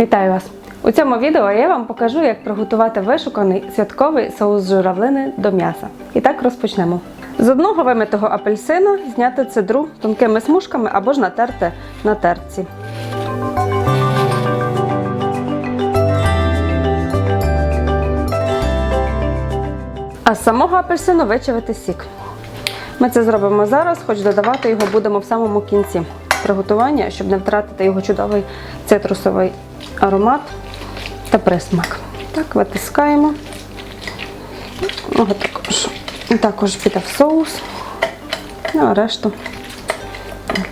Вітаю вас! У цьому відео я вам покажу, як приготувати вишуканий святковий соус журавлини до м'яса. І так розпочнемо. З одного вимитого апельсина зняти цедру тонкими смужками або ж натерти на терці. А з самого апельсину вичавити сік. Ми це зробимо зараз, хоч додавати його будемо в самому кінці приготування, щоб не втратити його чудовий цитрусовий аромат та присмак. Так, витискаємо. Також, також піде в соус. Ну, а решту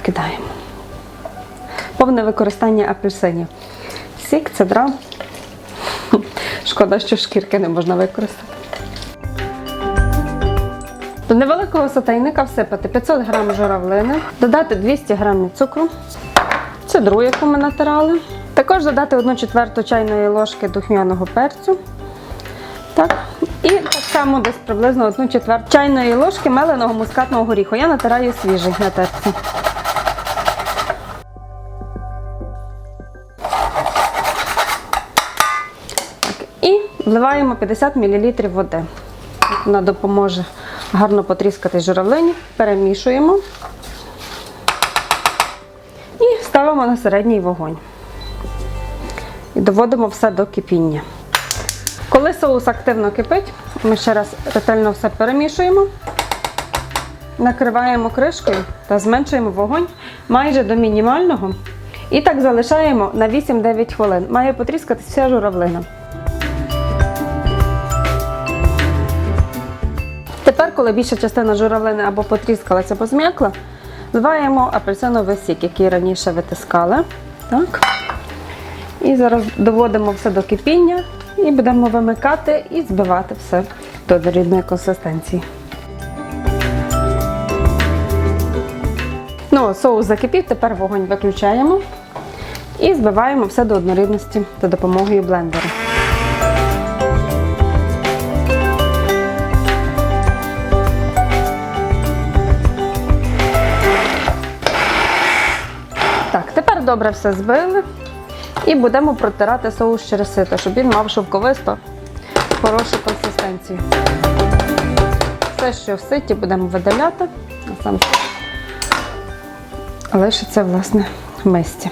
кидаємо. Повне використання апельсинів. Сік, цедра. Шкода, що шкірки не можна використати. До невеликого сотейника всипати 500 г журавлини, додати 200 г цукру, цедру, яку ми натирали. Також додати 1 четверту чайної ложки духмяного перцю. Так. І так само десь приблизно 1 четверту чайної ложки меленого мускатного горіху. Я натираю свіжий на терці. І вливаємо 50 мл води. Вона допоможе гарно потріскати журавлині, перемішуємо і ставимо на середній вогонь. І доводимо все до кипіння. Коли соус активно кипить, ми ще раз ретельно все перемішуємо, накриваємо кришкою та зменшуємо вогонь майже до мінімального. І так залишаємо на 8-9 хвилин. Має потріскатися вся журавлина. Тепер, коли більша частина журавлини або потріскалася, або зм'якла, вливаємо апельсиновий сік, який раніше витискали. Так. І зараз доводимо все до кипіння і будемо вимикати і збивати все до рідної консистенції. Ну, соус закипів, тепер вогонь виключаємо і збиваємо все до однорідності за допомогою блендера. Так, тепер добре все збили і будемо протирати соус через сито, щоб він мав шовковисто хорошу консистенцію. Все, що в ситі, будемо видаляти, а сам соус лишиться власне в мисці.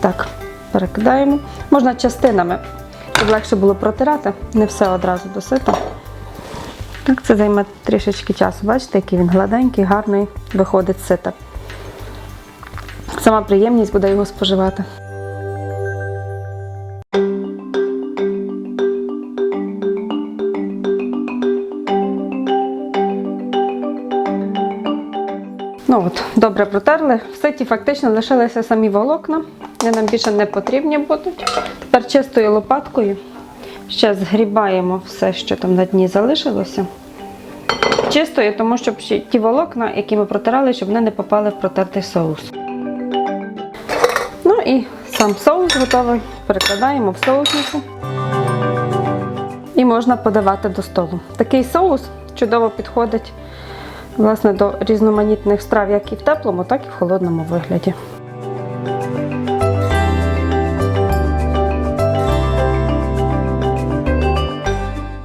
Так, перекидаємо. Можна частинами, щоб легше було протирати, не все одразу до сита. Так, це займе трішечки часу. Бачите, який він гладенький, гарний, виходить сита. Сама приємність буде його споживати. Ну от, добре протерли. В ситі фактично лишилися самі волокна. Вони нам більше не потрібні будуть. Тепер чистою лопаткою ще згрібаємо все, що там на дні залишилося. Чистою, тому щоб ті волокна, які ми протирали, щоб вони не попали в протертий соус. Ну і сам соус готовий. Перекладаємо в соусницю. І можна подавати до столу. Такий соус чудово підходить власне, до різноманітних страв, як і в теплому, так і в холодному вигляді.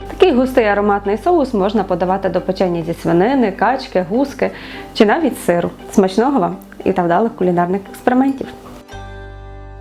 Такий густий ароматний соус можна подавати до печення зі свинини, качки, гуски чи навіть сиру. Смачного вам і та вдалих кулінарних експериментів!